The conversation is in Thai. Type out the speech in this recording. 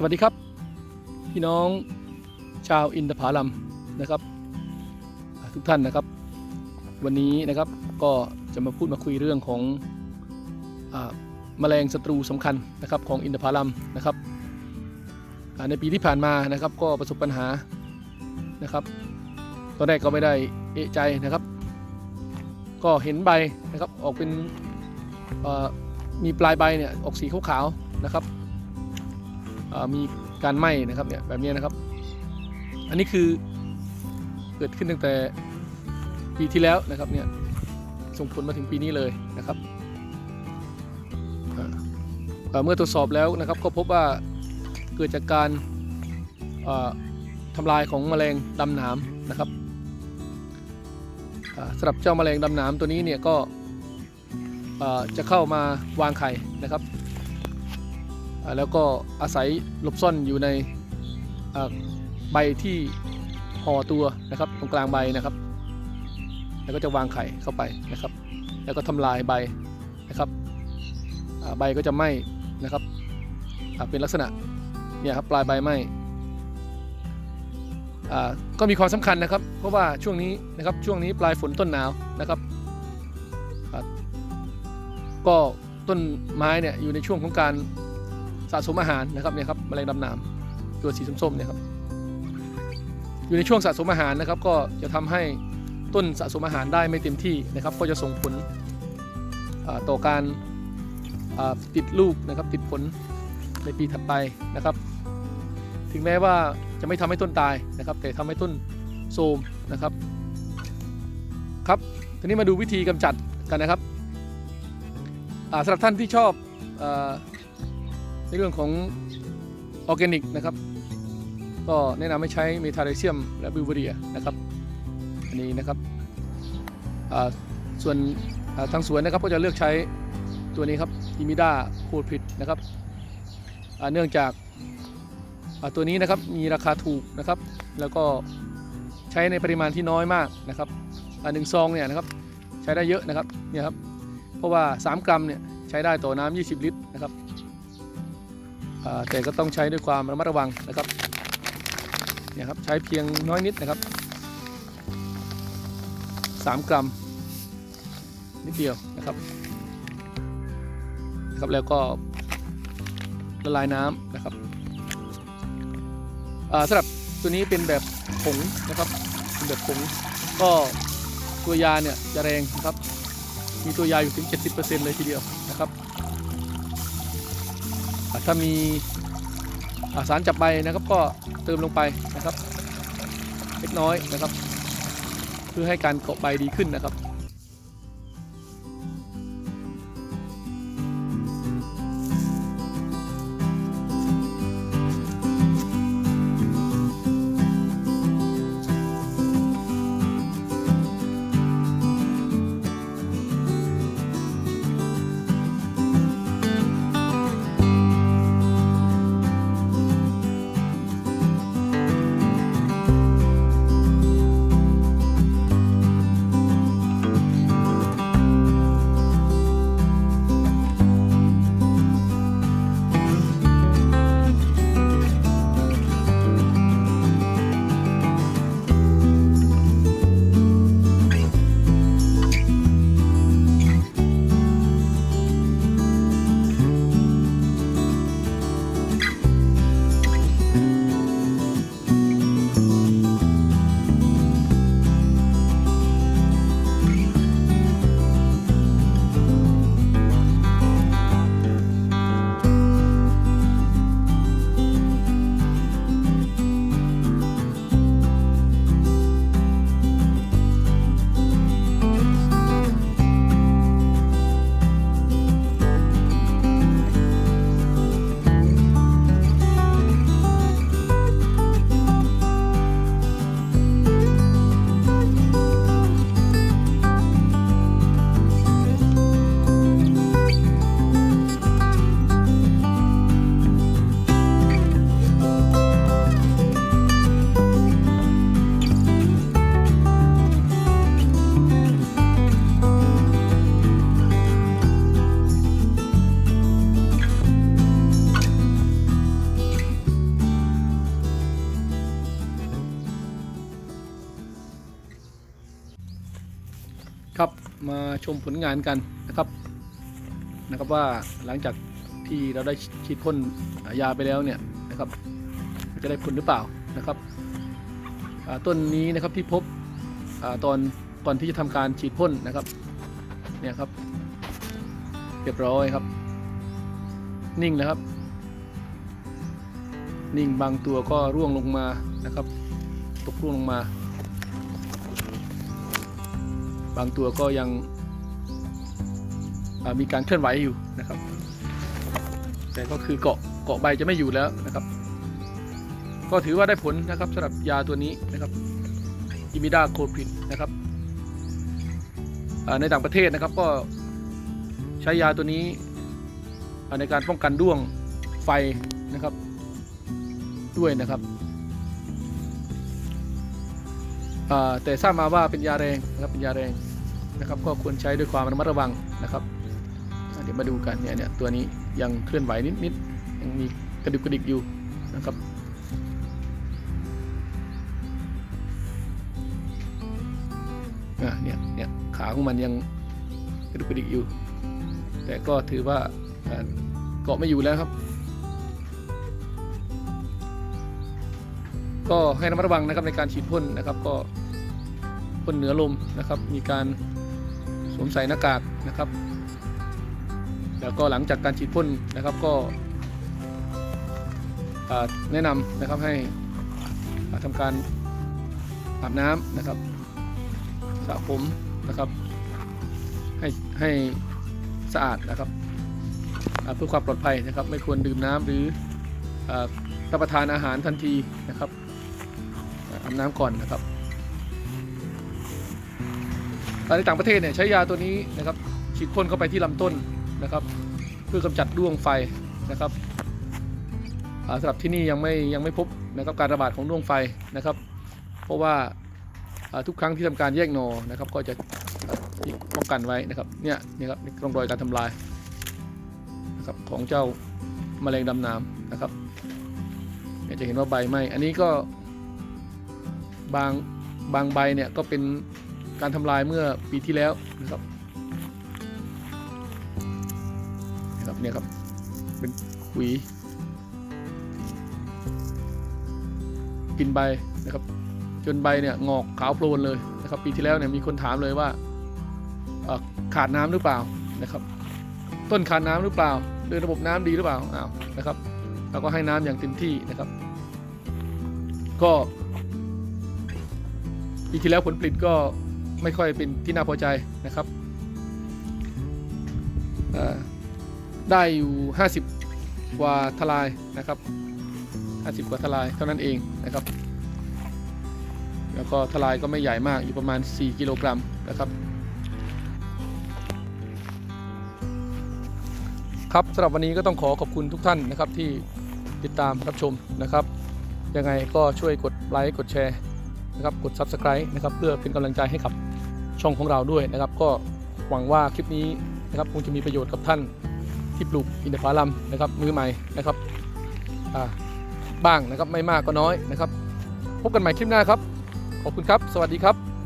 สวัสดีครับ พี่น้องชาวอินทผลัมนะครับ ทุกท่านนะครับ วันนี้นะครับก็จะมาพูดมาคุยเรื่องของอแมลงศัตรูสำคัญนะครับของอินทผลัมนะครับในปีที่ผ่านมานะครับก็ประสบปัญหานะครับ ตอนแรกก็ไม่ได้เอะใจนะครับ ก็เห็นใบนะครับออกเป็นมีปลายใบเนี่ยออกสีขาวๆนะครับ มีการไหม้นะครับเนี่ยแบบนี้นะครับ อันนี้คือเกิดขึ้นตั้งแต่ปีที่แล้วนะครับเนี่ยส่งผลมาถึงปีนี้เลยนะครับเมื่อตรวจสอบแล้วนะครับก็พบว่าเกิดจากการทำลายของแมลงดำหนามนะครับสำหรับเจ้าแมลงดำหนามตัวนี้เนี่ยก็จะเข้ามาวางไข่นะครับ แล้วก็อาศัยหลบซ่อนอยู่ในใบที่ห่อตัวนะครับตรงกลางใบนะครับ แล้วก็จะวางไข่เข้าไปนะครับ แล้วก็ทำลายใบนะครับใบก็จะไหม้นะครับเป็นลักษณะเนี่ยครับปลายใบไหม้ก็มีความสำคัญนะครับ เพราะว่าช่วงนี้นะครับช่วงนี้ปลายฝนต้นหนาวนะครับก็ต้นไม้เนี่ยอยู่ในช่วงของการ สะสมอาหารนะครับเนี่ยครับแมลงดำน้ำตัวสีส้มๆเนี่ยครับอยู่ในช่วงสะสมอาหารนะครับ ก็จะทำให้ต้นสะสมอาหารได้ไม่เต็มที่นะครับ ก็จะส่งผลต่อการติดลูกนะครับติดผลในปีถัดไปนะครับ ถึงแม้ว่าจะไม่ทำให้ต้นตายนะครับ แต่ทำให้ต้นโทรมนะครับครับทีนี้มาดูวิธีกำจัดกันนะครับสำหรับท่านที่ชอบ ในเรื่องของออร์แกนิกนะครับ ก็แนะนำให้ใช้เมทาเรเซียมและบิวเวเรียนะครับ อันนี้นะครับส่วนทางสวนนะครับก็จะเลือกใช้ตัวนี้ครับอิมิด้าโคดพิดนะครับเนื่องจากตัวนี้นะครับมีราคาถูกนะครับ แล้วก็ใช้ในปริมาณที่น้อยมากนะครับหนึ่งซองเนี่ยนะครับใช้ได้เยอะนะครับเนี่ยครับเพราะว่า 3 กรัมเนี่ยใช้ได้ต่อน้ำ20 ลิตรนะครับ แต่ก็ต้องใช้ด้วยความระมัดระวังนะครับเนี่ยครับใช้เพียงน้อยนิดนะครับ 3 กรัม นิดเดียวนะครับนะครับแล้วก็ละลายน้ำนะครับสำหรับตัวนี้เป็นแบบผงนะครับเป็นแบบผงก็ตัวยาเนี่ยจะแรงนะครับ มีตัวยาอยู่ถึง 70%เลยทีเดียวนะครับ ถ้ามีาสารจับใบนะครับก็เติมลงไปนะครับ เล็กน้อยนะครับ เพื่อให้การเกาะใบดีขึ้นนะครับ มาชมผลงานกันนะครับ นะครับว่าหลังจากที่เราได้ฉีดพ่นยาไปแล้วเนี่ยนะครับจะได้ผลหรือเปล่านะครับต้นนี้นะครับที่พบอตอนก่อนที่จะทำการฉีดพ่นนะครับเนี่ยครับเรียบร้อยครับ นิ่งแล้วครับ นิ่งบางตัวก็ร่วงลงมานะครับ ตกร่วงลงมา บางตัวก็ยังมีการเคลื่อนไหวอยู่นะครับ แต่ก็คือเกาะเกาะใบจะไม่อยู่แล้วนะครับ ก็ถือว่าได้ผลนะครับสำหรับยาตัวนี้นะครับอิมิดาโคพินนะครับในต่างประเทศนะครับก็ใช้ยาตัวนี้ในการป้องกันด้วงไฟนะครับ ด้วยนะครับแต่ทราบมาว่าเป็นยาแรงนะครับเป็นยาแรง นะครับก็ควรใช้ด้วยความระมัดระวังนะครับเดี๋ยวมาดูกันเนี่ยเนี่ยตัวนี้ยังเคลื่อนไหวนิดๆยังมีกระดุกกระดิกอยู่นะครับเนี่ยเนี่ยขาของมันยังกระดุกกระดิกอยู่ แต่ก็ถือว่าเกาะไม่อยู่แล้วครับ ก็ให้ระมัดระวังนะครับในการฉีดพ่นนะครับ ก็พ่นเหนือลมนะครับ มีการ สวมใส่หน้ากากนะครับ แล้วก็หลังจากการฉีดพ่นนะครับก็แนะนำนะครับให้ทำการอาบน้ำนะครับสระผมนะครับให้ให้สะอาดนะครับเพื่อความปลอดภัยนะครับ ไม่ควรดื่มน้ำหรือรับประทานอาหารทันทีนะครับอาบน้ำก่อนนะครับ อ่ในต่างประเทศเนี่ยใช้ยาตัวนี้นะครับฉีดพ่นเข้าไปที่ลำต้นนะครับ เพื่อกำจัดด้วงไฟนะครับสำหรับที่นี่ยังไม่ยังไม่พบนะครับการระบาดของด้วงไฟนะครับ เพราะว่าทุกครั้งที่ทำการแยกหนอนะครับก็จะป้องกันไว้นะครับเนี่ยนี่ครับร่องรอยการทำลายนะครับของเจ้าแมลงดำน้ำนะครับจะเห็นว่าใบไหมอันนี้ก็บางบางใบเนี่ยก็เป็น การทำลายเมื่อปีที่แล้วนะครับนะครับเนี่ยครับเป็นขุย กินใบนะครับ จนใบเนี่ยงอกขาวโพลนเลยนะครับ ปีที่แล้วเนี่ยมีคนถามเลยว่าขาดน้ำหรือเปล่านะครับ ต้นขาดน้ำหรือเปล่าเดินระบบน้ำดีหรือเปล่าอ้าวนะครับเราก็ให้น้ำอย่างเต็มที่นะครับ ก็ปีที่แล้วผลผลิตก็ ไม่ค่อยเป็นที่น่าพอใจนะครับได้อยู่ 50 กว่าทลายนะครับ 50 กว่าทลายเท่านั้นเองนะครับ แล้วก็ทลายก็ไม่ใหญ่มากอยู่ประมาณ 4 กิโลกรัมนะครับครับสำหรับวันนี้ก็ต้องขอขอบคุณทุกท่านนะครับที่ติดตามรับชมนะครับ ยังไงก็ช่วยกดไลค์กดแชร์ นะครับกด Subscribe นะครับเพื่อเป็นกำลังใจให้กับช่องของเราด้วยนะครับ ก็หวังว่าคลิปนี้นะครับคงจะมีประโยชน์กับท่านที่ปลูกอินทผลัมนะครับมือใหม่นะครับบ้างนะครับไม่มากก็น้อยนะครับ พบกันใหม่คลิปหน้าครับ ขอบคุณครับ สวัสดีครับ